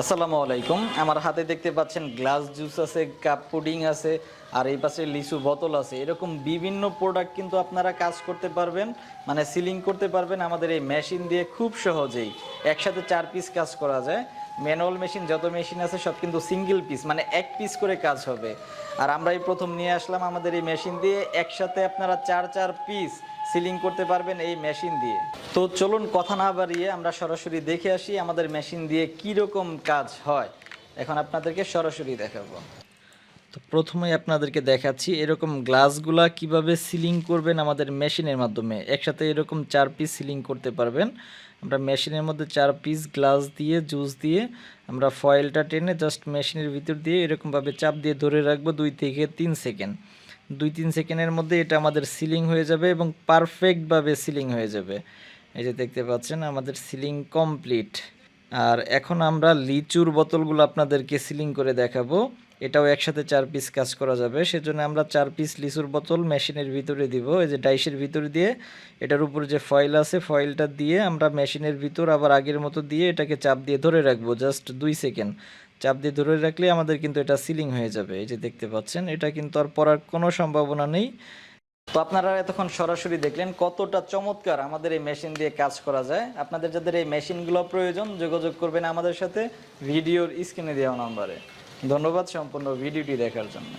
আসসালামু আলাইকুম। আমার হাতে দেখতে পাচ্ছেন গ্লাস জুস আছে কাপ পুডিং আছে, আর এই পাশে লিচু বোতল আছে। এরকম বিভিন্ন প্রোডাক্ট কিন্তু আপনারা কাজ করতে পারবেন মানে সিলিং করতে পারবেন আমাদের এই মেশিন দিয়ে খুব সহজেই। একসাথে চার পিস কাজ করা যায়। ম্যানুয়াল মেশিন, যত মেশিন আছে সব কিন্তু সিঙ্গেল পিস মানে এক পিস করে কাজ হবে। আর আমরা এই প্রথম নিয়ে আসলাম আমাদের এই মেশিন দিয়ে, একসাথে আপনারা চার চার পিস সিলিং করতে পারবেন এই মেশিন দিয়ে। তো চলুন কথা না বাড়িয়ে আমরা সরাসরি দেখে আসি আমাদের মেশিন দিয়ে কি রকম কাজ হয়। এখন আপনাদেরকে সরাসরি দেখাবো। তো প্রথমেই আপনাদেরকে দেখাচ্ছি এরকম গ্লাসগুলা কীভাবে সিলিং করবেন আমাদের মেশিনের মাধ্যমে। একসাথে এরকম চার পিস সিলিং করতে পারবেন। আমরা মেশিনের মধ্যে চার পিস গ্লাস দিয়ে, জুস দিয়ে আমরা ফয়েলটা টেনে জাস্ট মেশিনের ভিতর দিয়ে এরকমভাবে চাপ দিয়ে ধরে রাখব দুই থেকে তিন সেকেন্ড। দুই তিন সেকেন্ডের মধ্যে এটা আমাদের সিলিং হয়ে যাবে এবং পারফেক্টভাবে সিলিং হয়ে যাবে। এই যে দেখতে পাচ্ছেন, আমাদের সিলিং কমপ্লিট আর এখন আমরা লিচুর বোতলগুলো আপনাদেরকে সিলিং করে দেখাবো। এটাও একসাথে চার পিস কাজ করা যাবে। সেজন্য আমরা চার পিস লিচুর বোতল মেশিনের ভিতরে দিব। এই যে ডাইসের ভিতরে দিয়ে এটার উপর যে ফয়েল আছে, ফয়েলটা দিয়ে আমরা মেশিনের ভিতর আবার আগের মতো দিয়ে এটাকে চাপ দিয়ে ধরে রাখব, জাস্ট দুই সেকেন্ড। চাপ দিয়ে ধরে রাখলে আমাদের কিন্তু এটা সিলিং হয়ে যাবে। এই যে দেখতে পাচ্ছেন, এটা কিন্তু আর পড়ার কোনো সম্ভাবনা নেই। তো আপনারা এতক্ষণ সরাসরি দেখলেন কতটা চমৎকার আমাদের এই মেশিন দিয়ে কাজ করা যায়। আপনাদের যাদের এই মেশিনগুলো প্রয়োজন, যোগাযোগ করবেন আমাদের সাথে, ভিডিওর স্ক্রিনে দেওয়া নম্বরে। ধন্যবাদ সম্পূর্ণ ভিডিওটি দেখার জন্য।